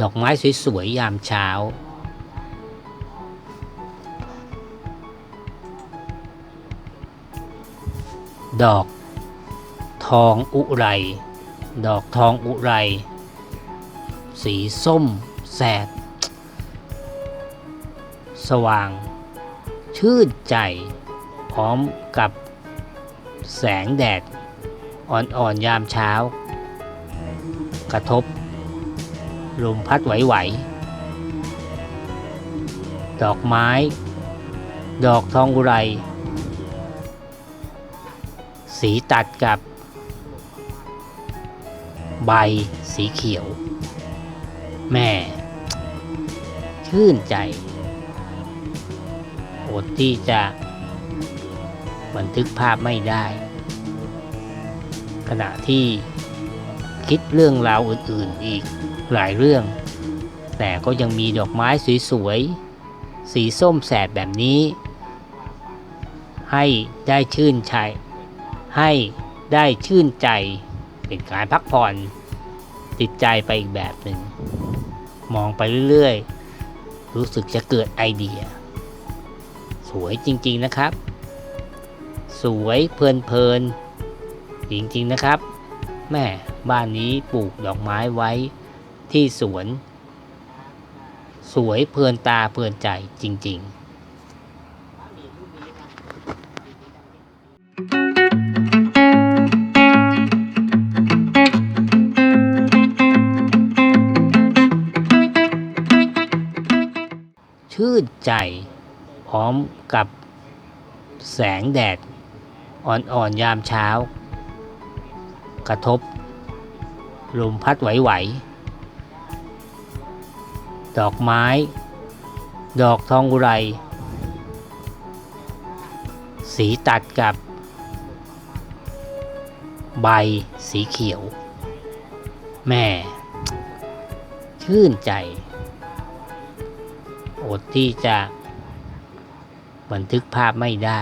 ดอกไม้สวยๆยามเช้า ดอกทองอุไร ดอกทองอุไร สีส้ม แสด สว่าง ชื่นใจ พร้อมกับแสงแดด อ่อนๆยามเช้า กระทบ ลมพัดไหวๆ ดอกไม้ ดอกทองอุไร สีตัดกับ ใบสีเขียว แม่ ชื่นใจอดที่จะบันทึกภาพไม่ได้ ขณะที่ คิดเรื่องราวอื่นๆอีกหลายเรื่อง แต่ก็ยังมีดอกไม้สวยๆ สีส้มแสดแบบนี้ ให้ได้ชื่นใจให้ได้ชื่นใจเป็นการพักผ่อนติดใจไปอีกแบบหนึ่ง มองไปเรื่อยๆ รู้สึกจะเกิดไอเดีย สวยจริงๆนะครับ สวยเพลินๆจริงๆนะครับ แม่บ้านนี้ปลูกดอกไม้ไว้ที่สวน สวยเพลินตาเพลินใจจริง ๆชื่นใจพร้อมกับแสงแดด อ่อนๆยามเช้า กระทบ ลมพัดไหวๆดอกไม้ ดอกทองอุไร สีตัดกับ ใบสีเขียว แม่ ชื่นใจ อดที่จะบันทึกภาพไม่ได้